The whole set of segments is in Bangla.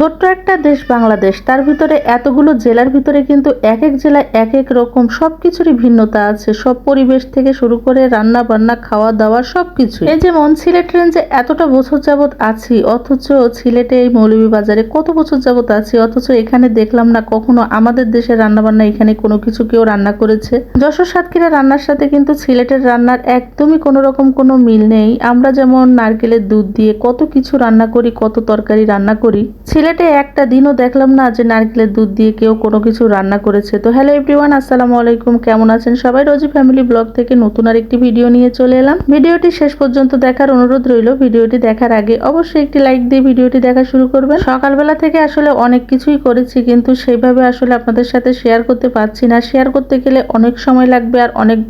ছোট্ট একটা দেশ বাংলাদেশ, তার ভিতরে এতগুলো জেলার ভিতরে কিন্তু এক এক জেলায় এক এক রকম সব কিছুরই ভিন্নতা আছে। সব পরিবেশ থেকে শুরু করে রান্না বান্না খাওয়া দাওয়া সব কিছু এই যেমন সিলেট রেঞ্জে এতটা বছর যাবৎ আছি, অথচ সিলেটে এই মৌলভীবাজারে কত বছর যাবৎ আছি, অথচ এখানে দেখলাম না কখনো আমাদের দেশের রান্না বান্না এখানে কোনো কিছু কেউ রান্না করেছে। যশোর সাতক্ষীরা রান্নার সাথে কিন্তু সিলেটের রান্নার একদমই কোনো রকম কোনো মিল নেই। আমরা যেমন নারকেলের দুধ দিয়ে কত কিছু রান্না করি, কত তরকারি রান্না করি সিলেটে একটা দিনও দেখলাম না যে নারকেলের দুধ দিয়ে কেউ কোনো কিছু রান্না করেছে। তো হ্যালো এভরিওয়ান আসসালামু আলাইকুম। কেমন আছেন সবাই? রোজি ফ্যামিলি ব্লগ থেকে নতুন আর একটি ভিডিও নিয়ে চলে এলাম। ভিডিওটি শেষ পর্যন্ত দেখার অনুরোধ রইল। ভিডিওটি দেখার আগে অবশ্যই একটি লাইক দিয়ে ভিডিওটি দেখা শুরু করবেন। সকালবেলা থেকে আসলে অনেক কিছুই করেছি, কিন্তু সেইভাবে আসলে আপনাদের সাথে শেয়ার করতে পারছি না। শেয়ার করতে গেলে অনেক সময় লাগবে আর অনেক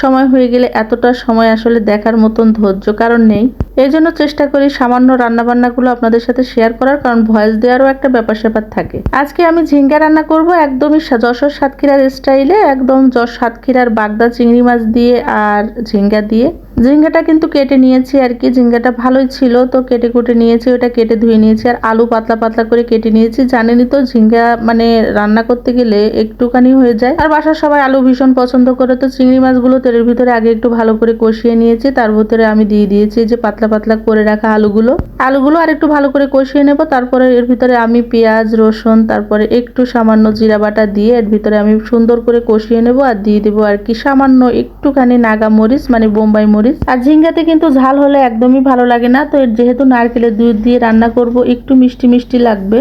সময় হয়ে গেলে এতটা সময় আসলে দেখার মতন ধৈর্য কারণ নেই। এই জন্য চেষ্টা করি সামান্য রান্নাবান্নাগুলো আপনাদের সাথে শেয়ার করার, কারণ ভয়েস দেওয়ারও একটা ব্যাপার স্যাপার থাকে। আজকে আমি ঝিঙ্গা রান্না করব একদমই যশোর সাতক্ষীরার স্টাইলে একদম যশ সাতক্ষীরার বাগদা চিংড়ি মাছ দিয়ে আর ঝিঙ্গা দিয়ে। ঝিঙ্গাটা কিন্তু কেটে নিয়েছি আর কি। ঝিঙ্গাটা ভালোই ছিল, তো কেটে কুটে নিয়েছি, ওটা কেটে ধুয়ে নিয়েছি। আর আলু পাতলা পাতলা করে কেটে নিয়েছি। জানেনই তো, ঝিঙ্গা মানে রান্না করতে গেলে একটুখানি হয়ে যায়। আর বাসার সবাই আলু ভীষণ পছন্দ করে, তো চিংড়ি মাছগুলো তেলের ভিতরে আগে একটু ভালো করে কষিয়ে নিয়েছি। তার ভিতরে আমি দিয়ে দিয়েছি যে পাতলা পাতলা করে রাখা আলুগুলো। আলুগুলো আর একটু ভালো করে কষিয়ে নেব। তারপরে এর ভিতরে আমি পেঁয়াজ, রসুন, তারপরে একটু সামান্য জিরা বাটা দিয়ে এর ভিতরে আমি সুন্দর করে কষিয়ে নেব। আর দিয়ে দেবো আর কি সামান্য একটুখানি নাগা মরিচ মানে বোম্বাই মরিচ আর ঝিঙ্গাতে কিন্তু ঝাল হলে একদমই ভালো লাগে না। তো যেহেতু নারকেলের দুধ দিয়ে রান্না করব, একটু মিষ্টি মিষ্টি লাগবে।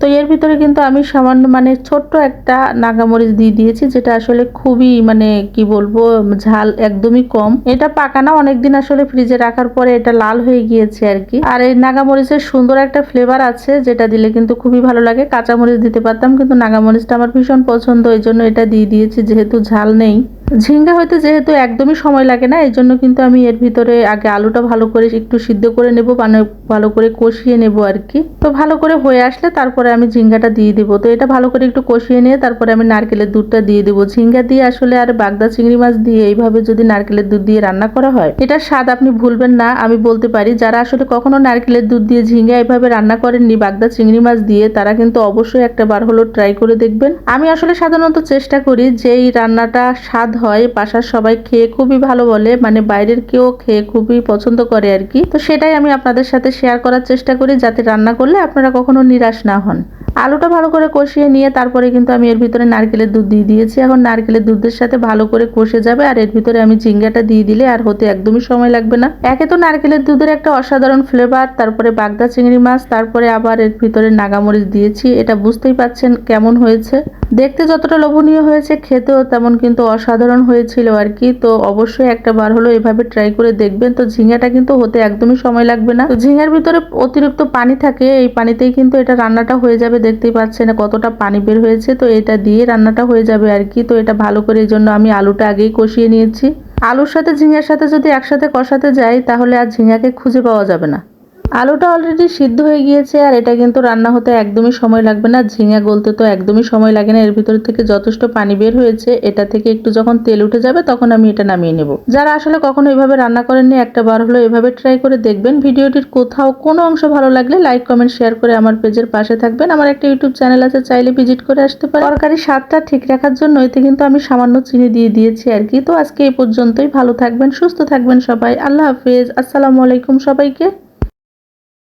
তো এর ভিতরে কিন্তু আমি সামান্য মানে ছোট্ট একটা নাগামরিচ দিয়ে দিয়েছি, যেটা আসলে খুবই মানে কি বলব, ঝাল একদমই কম। এটা পাকানা অনেকদিন আসলে ফ্রিজে রাখার পরে এটা লাল হয়ে গিয়েছে আর কি। আর এই নাগামরিচের সুন্দর একটা ফ্লেভার আছে, যেটা দিলে কিন্তু খুবই ভালো লাগে। কাঁচামরিচ দিতে পারতাম, কিন্তু নাগামরিচটা আমার ভীষণ পছন্দ এই জন্য এটা দিয়ে দিয়েছি, যেহেতু ঝাল নেই। ঝিঙ্গা হইতে যেহেতু একদমই সময় লাগে না, এই জন্য কিন্তু আমি এর ভিতরে আগে আলুটা ভালো করে একটু সিদ্ধ করে নেব মানে ভালো করে কষিয়ে নেব আর কি। তো ভালো করে হয়ে আসলে তারপরে আমি ঝিঙ্গাটা দিয়ে দেবো। তো এটা ভালো করে একটু কষিয়ে নিয়ে তারপরে আমি নারকেলের দুধটা দিয়ে দেবো। ঝিঙ্গা দিয়ে আসলে আর বাগদা চিংড়ি মাছ দিয়ে এইভাবে যদি নারকেলের দুধ দিয়ে রান্না করা হয় এটার স্বাদ আপনি ভুলবেন না, আমি বলতে পারি। যারা আসলে কখনো নারকেলের দুধ দিয়ে ঝিঙ্গা এইভাবে রান্না করেননি, বাগদা চিংড়ি মাছ দিয়ে, তারা কিন্তু অবশ্যই একটা বার হলো ট্রাই করে দেখবেন। আমি আসলে সাধারণত চেষ্টা করি যে এই রান্নাটা স্বাদ হয়, বাসার সবাই খেয়ে খুবই ভালো বলে মানে বাইরের কেউ খেয়ে খুবই পছন্দ করে আর কি। তো সেটাই আমি আপনাদের সাথে শেয়ার করার চেষ্টা করি, যাতে রান্না করলে আপনারা কখনো নিরাশ না হন। আলুটা ভালো করে কষিয়ে নিয়ে তারপরে কিন্তু আমি এর ভিতরে নারকেলের দুধ দিয়ে দিয়েছি। এখন নারকেলের দুধের সাথে ভালো করে কষে যাবে আর এর ভিতরে আমি ঝিঙ্গাটা দিয়ে দিলে আর হতে একদমই সময় লাগবে না। একে তো নারকেলের দুধের একটা অসাধারণ ফ্লেভার তারপরে বাগদা চিংড়ি মাছ, তারপরে আবার এর ভিতরে নাগামরিচ দিয়েছি। এটা বুঝতেই পাচ্ছেন কেমন হয়েছে। দেখতে যতটা লোভনীয় হয়েছে, খেতেও তেমন কিন্তু অসাধারণ হয়েছিল আর কি। তো অবশ্যই একটা বার হলো এভাবে ট্রাই করে দেখবেন। তো ঝিঙ্গাটা কিন্তু হতে একদমই সময় লাগবে না। তো ঝিঙ্গার ভিতরে অতিরিক্ত পানি থাকে, এই পানিতেই কিন্তু এটা রান্নাটা হয়ে যাবে দেখতেই পাচ্ছেন কতটা পানি বের হয়েছে। তো এটা দিয়ে রান্নাটা হয়ে যাবে আর কি। তো এটা ভালো করে এই জন্য আমি আলুটা আগেই কষিয়ে নিয়েছি। আলুর সাথে ঝিঙের সাথে যদি একসাথে কষাতে যাই, তাহলে আর ঝিঙাকে খুঁজে পাওয়া যাবে না। আলুটা অলরেডি সিদ্ধ হয়ে গিয়েছে আর এটা কিন্তু রান্না হতে একদমই সময় লাগবে না। ঝিঙা গলতে তো একদমই সময় লাগে না। এর ভিতর থেকে যথেষ্ট পানি বের হয়েছে। এটা থেকে একটু যখন তেল উঠে যাবে তখন আমি এটা নামিয়ে নেব। যারা আসলে কখনো এভাবে রান্না করেননি, একটা বার হলো এভাবে ট্রাই করে দেখবেন। ভিডিওটির কোথাও কোনো অংশ ভালো লাগলে লাইক কমেন্ট শেয়ার করে আমার পেজের পাশে থাকবেন। আমার একটা ইউটিউব চ্যানেল আছে, চাইলে ভিজিট করে আসতে পারেন। তরকারি স্বাদটা ঠিক রাখার জন্য এতে কিন্তু আমি সামান্য চিনি দিয়ে দিয়েছি আর কি। তো আজকে এই পর্যন্তই। ভালো থাকবেন, সুস্থ থাকবেন সবাই। আল্লাহ হাফেজ। আসসালামু আলাইকুম সবাইকে।